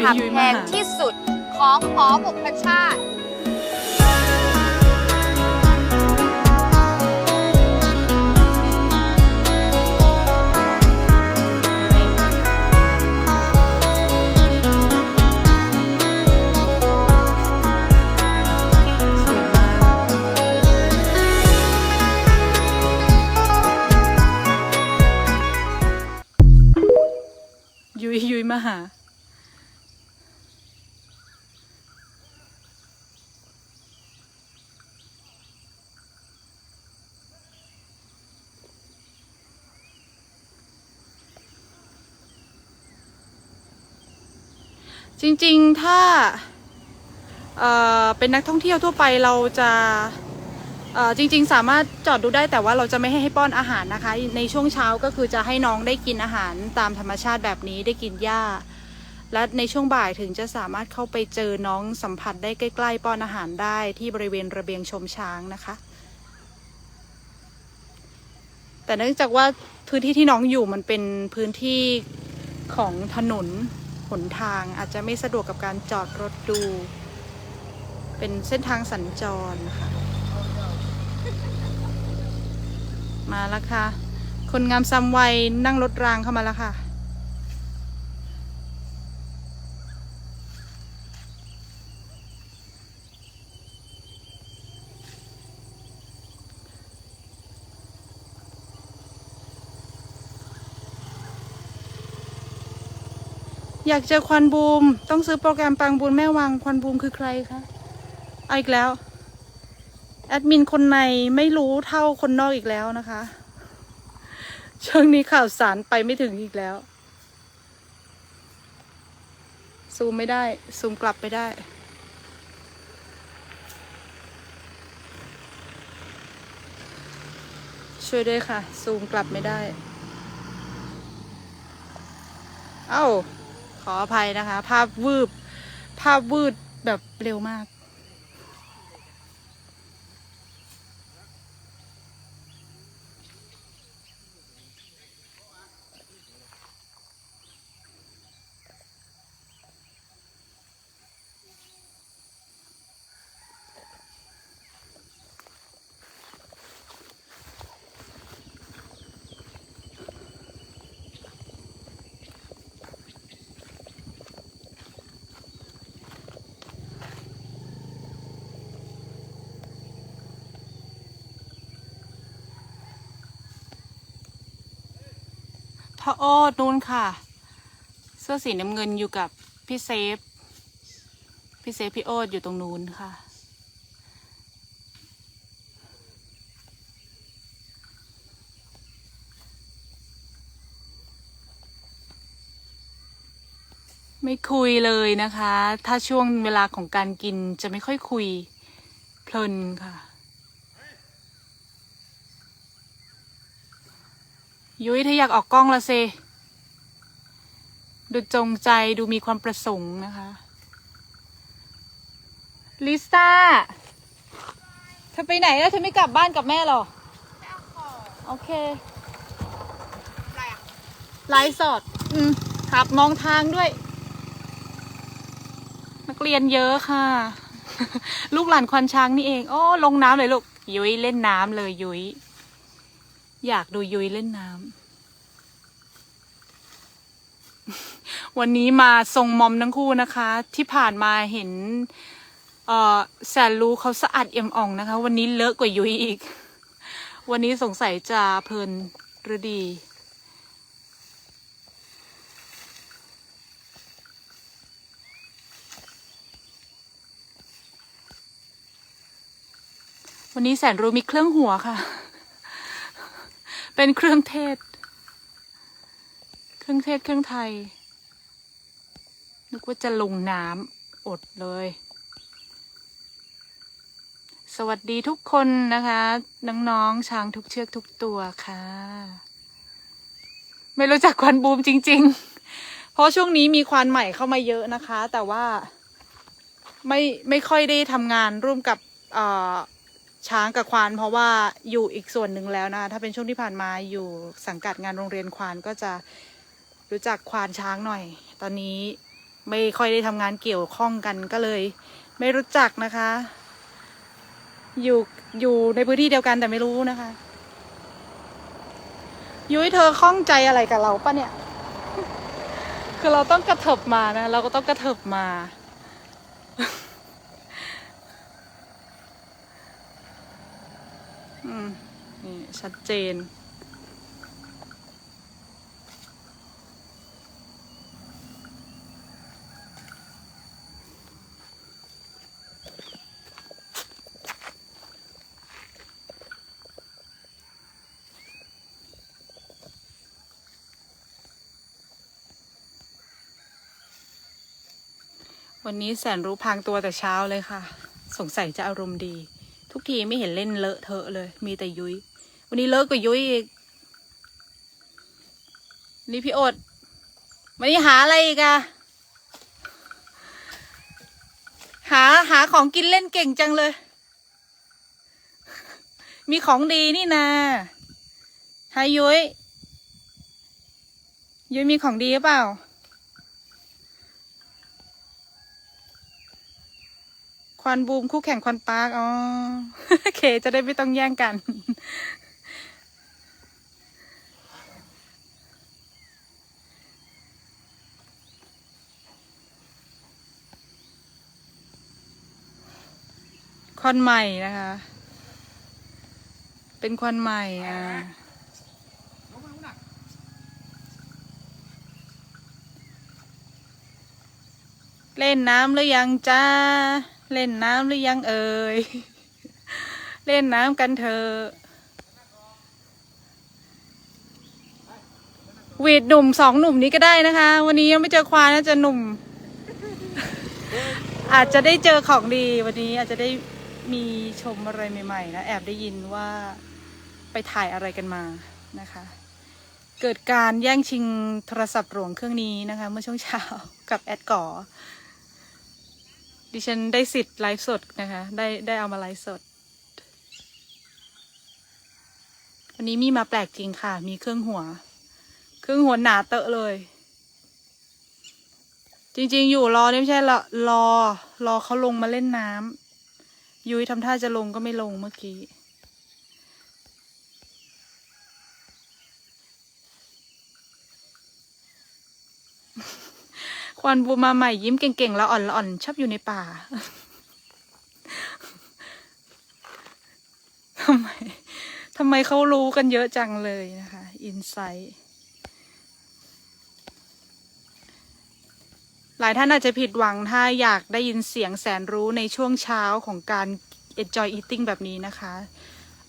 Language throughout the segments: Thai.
คาแพงที่สุดของหอบุพชาติ จริงๆถ้าเเป็นนักท่องเที่ยวทั่วไปเราจะจริงๆ สามารถจอดดูได้แต่ว่าเราจะไม่ให้ให้ป้อนอาหารนะคะ ในช่วงเช้าก็คือจะให้น้องได้กินอาหารตามธรรมชาติแบบนี้ได้กินหญ้า และในช่วงบ่ายถึงจะสามารถเข้าไปเจอน้องสัมผัสได้ใกล้ๆ ป้อนอาหารได้ที่บริเวณระเบียงชมช้างนะคะ แต่เนื่องจากว่าพื้นที่ที่น้องอยู่มันเป็นพื้นที่ของถนน นทางอาจจะไม่สะดวกกับการจอดรถดู เป็นเส้นทางสัญจรค่ะ มาแล้วค่ะ คนงามซำวัยนั่งรถรางเข้ามาแล้วค่ะ อยากเจอควันบูม ต้องซื้อโปรแกรมปังบุญแม่วังควันบูมคือใครคะเอาอีกแล้ว แอดมินคนในไม่รู้เท่าคนนอกอีกแล้วนะคะช่วงนี้ข่าวสารไปไม่ถึงอีกแล้ว ซูมไม่ได้ ซูมกลับไปได้ ช่วยด้วยค่ะ ซูมกลับไม่ได้ เอ้า ขออภัยนะคะ ภาพวืบภาพวืดแบบเร็วมาก พ่อโอ๊ตนู่นค่ะ เสื้อสีน้ำเงินอยู่กับพี่เซฟ พี่เซฟพี่โอ๊ตอยู่ตรงนู้นค่ะ ไม่คุยเลยนะคะ ถ้าช่วงเวลาของการกินจะไม่ค่อยคุย เพลินค่ะ ยุ้ยเธออยากออกกล้องละเซดูจงใจดูมีความประสงค์นะคะลิซ่าเธอไปไหนแล้วเธอไม่กลับบ้านกับแม่หรอโอเคไลฟ์สดอืมครับมองทางด้วย นักเรียนเยอะค่ะ ลูกหลานควานช้างนี่เอง โอ้ ลงน้ำเลยลูก ยุ้ยเล่นน้ำเลยยุ้ย อยากดูยุยเล่นน้ำ วันนี้มาทรงมอมทั้งคู่นะคะ ที่ผ่านมาเห็นแสนรู้เขาสะอาดเอี่ยมอ่องนะคะ วันนี้เลอะกว่ายุยอีก วันนี้สงสัยจะเพลินหรือดีวันนี้แสนรู้มีเครื่องหัวค่ะ เป็นเครื่องเทศ เครื่องเทศเครื่องไทย นึกว่าจะลงน้ำอดเลย สวัสดีทุกคนนะคะ น้องๆช้างทุกเชือกทุกตัวค่ะ ไม่รู้จักควันบูมจริง ๆ เพราะช่วงนี้มีควานใหม่เข้ามาเยอะนะคะ แต่ว่าไม่ไม่ค่อยได้ทำงานร่วมกับเอ่อ ช้างกับควานเพราะว่าอยู่อีกส่วนหนึ่งแล้วนะ ถ้าเป็นช่วงที่ผ่านมาอยู่สังกัดงานโรงเรียนควานก็จะรู้จักควานช้างหน่อย ตอนนี้ไม่ค่อยได้ทำงานเกี่ยวข้องกันก็เลย ไม่รู้จักนะคะ อยู่อยู่ในพื้นที่เดียวกันแต่ไม่รู้นะคะ ยุ้ยเธอข้องใจอะไรกับเราปะเนี่ย คือเราต้องกระเถิบมานะ เราก็ต้องกระเถิบมา อืม นี่ชัดเจน วันนี้แสนรู้พางตัวแต่เช้าเลยค่ะ สงสัยจะอารมณ์ดี ทุกทีไม่เห็นเล่นเลอะเทอะเลย มีแต่ยุย้ย วันนี้เลอะกว่ายุ้ยอีก นี่พี่อด วันนี้หาอะไรอีกอะหาหาของกินเล่นเก่งจังเลย มีของดีนี่นาหายุ้ยยุ้ยมีของดีหรือเปล่า ควันบูมคู่แข่งควันปาร์กอ๋อโอเค จะได้ไม่ต้องแย่งกัน ควันใหม่นะคะ เป็นควันใหม่อ่าเล่นน้ำหรือยังจ้า เล่นน้ำหรือยังเอ่ย เล่นน้ำกันเถอะวีดหนุ่มสองหนุ่มนี้ก็ได้นะคะ วันนี้ยังไม่เจอควายน่าจะหนุ่ม อาจจะได้เจอของดีวันนี้อาจจะได้มีชมอะไรใหม่ๆนะแอบได้ยินว่าไปถ่ายอะไรกันมานะคะ เกิดการแย่งชิงโทรศัพท์หลวงเครื่องนี้นะคะ เมื่อช่วงเช้ากับแอดก่อ ดิฉันได้สิทธิ์ไลฟ์สดนะคะ ได้ได้เอามาไลฟ์สด วันนี้มีมาแปลกจริงค่ะ มีเครื่องหัว เครื่องหัวหนาเตอะเลย จริง ๆ อยู่รอเนี่ยไม่ใช่ละรอ รอเขาลงมาเล่นน้ำยุ้ยทำท่าจะลงก็ไม่ลงเมื่อกี้ ค วันบูมาใหม่ยิ้มเก่งๆแล้วอ่อนละอ่อนชอบอยู่ในป่าทำไมทำไมเขารู้กันเยอะจังเลยนะคะ อินไซต์หลายท่านอาจจะผิดหวังถ้าอยากได้ยินเสียงแสนรู้ในช่วงเช้าของการ enjoy eating แบบนี้นะคะ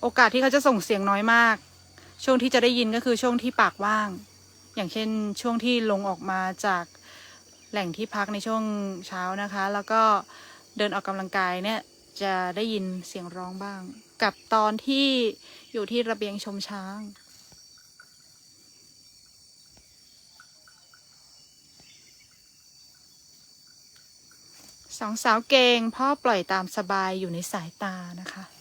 โอกาสที่เขาจะส่งเสียงน้อยมาก ช่วงที่จะได้ยินก็คือช่วงที่ปากว่าง อย่างเช่นช่วงที่ลงออกมาจาก แหล่งที่พักในช่วงเช้านะคะ แล้วก็เดินออกกำลังกายเนี่ยจะได้ยินเสียงร้องบ้าง กับตอนที่อยู่ที่ระเบียงชมช้างสองสาวเกงพ่อปล่อยตามสบายอยู่ในสายตานะคะ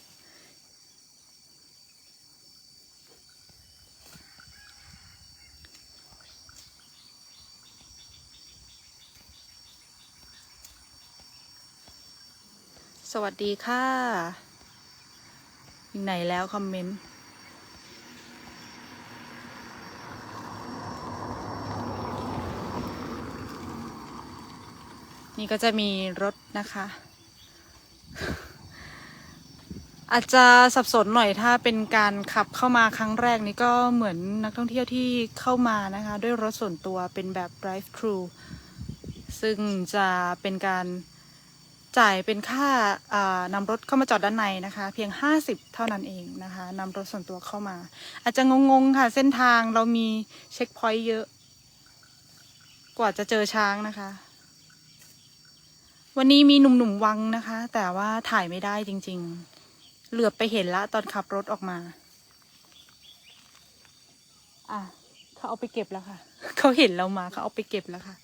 สวัสดีค่ะอยู่ไหนแล้วคอมเมนต์นี่ก็จะมีรถนะคะ อาจจะสับสนหน่อยถ้าเป็นการขับเข้ามาครั้งแรกนี่ก็เหมือนนักท่องเที่ยวที่เข้ามานะคะ ด้วยรถส่วนตัวเป็นแบบ drive thru ซึ่งจะเป็นการ จ่ายเป็นค่าานำรถเข้ามาจอดด้านในนะคะ เพียง 50 เท่านั้นเองนะคะนำรถส่วนตัวเข้ามา อาจจะงงๆค่ะ เส้นทางเรามีเช็คพอยต์เยอะ กว่าจะเจอช้างนะคะ วันนี้มีหนุ่มๆวังนะคะ แต่ว่าถ่ายไม่ได้จริง ๆ เหลือบไปเห็นละตอนขับรถออกมา อะเขาเอาไปเก็บแล้วค่ะ เขาเห็นเรามาเขาเอาไปเก็บแล้วค่ะ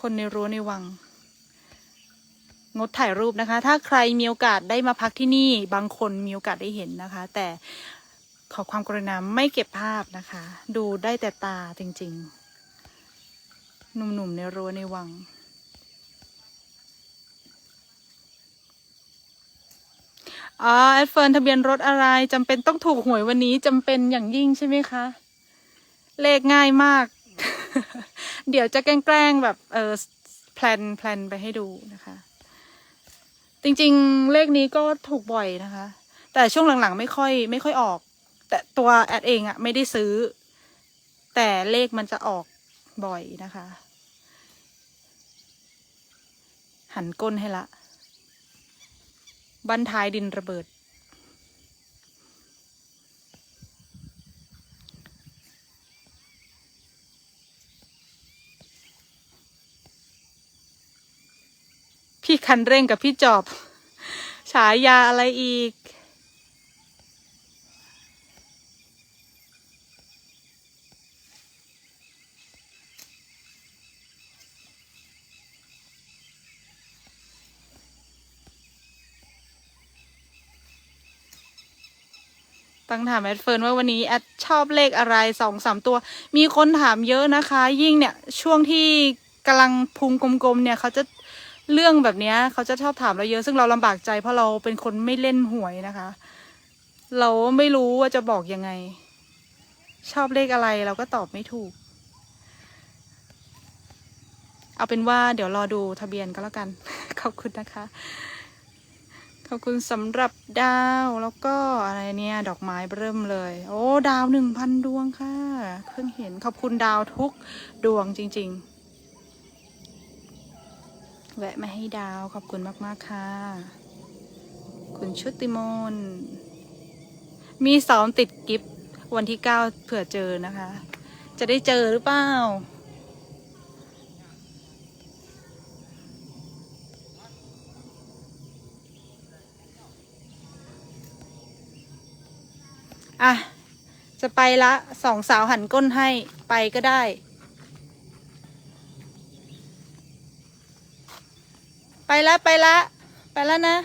คนในรั้วในวัง งดถ่ายรูปนะคะ ถ้าใครมีโอกาสได้มาพักที่นี่ บางคนมีโอกาสได้เห็นนะคะ แต่ขอความกรุณาไม่เก็บภาพนะคะ ดูได้แต่ตาจริงๆ หนุ่มๆในรั้วในวัง อ๋อแอดเฟิร์นทะเบียนรถอะไรจำเป็นต้องถูกหวยวันนี้จำเป็นอย่างยิ่งใช่ไหมคะ เลขง่ายมาก เดี๋ยวจะแกล้งแบบเออแพลนแพลนไปให้ดูนะคะ จริงๆ เลขนี้ก็ถูกบ่อยนะคะ แต่ช่วงหลังๆ ไม่ค่อย ไม่ค่อยออก แต่ตัวแอดเองอะไม่ได้ซื้อ แต่เลขมันจะออกบ่อยนะคะ หันก้นให้ละ บันท้ายดินระเบิด พี่คันเร่งกับพี่จอบ ฉายาอะไรอีก ตั้งถามแอดเฟิร์นว่าวันนี้แอดชอบเลขอะไรสองสามตัว มีคนถามเยอะนะคะ ยิ่งเนี่ยช่วงที่กำลังพุงกลมๆเนี่ยเขาจะ เรื่องแบบนี้เขาจะชอบถามเราเยอะซึ่งเราลำบากใจเพราะเราเป็นคนไม่เล่นหวยนะคะ เราไม่รู้ว่าจะบอกยังไง ชอบเลขอะไรเราก็ตอบไม่ถูก เอาเป็นว่าเดี๋ยวรอดูทะเบียนก็แล้วกัน ขอบคุณนะคะ ขอบคุณสำหรับดาวแล้วก็อะไรเนี่ย ดอกไม้เริ่มเลย โอ้ ดาวหนึ่งพันดวงค่ะ เพิ่งเห็นขอบคุณดาวทุกดวงจริง ๆ แวะมาให้ดาวขอบคุณมาก ๆ ค่ะ คุณชุติมน มีสองติดกิฟต์วันที่เก้าเผื่อเจอนะคะ จะได้เจอหรือเปล่า อะ จะไปละสองสาวหันก้นให้ไปก็ได้ ไปละไปละ ไปแล้วนะ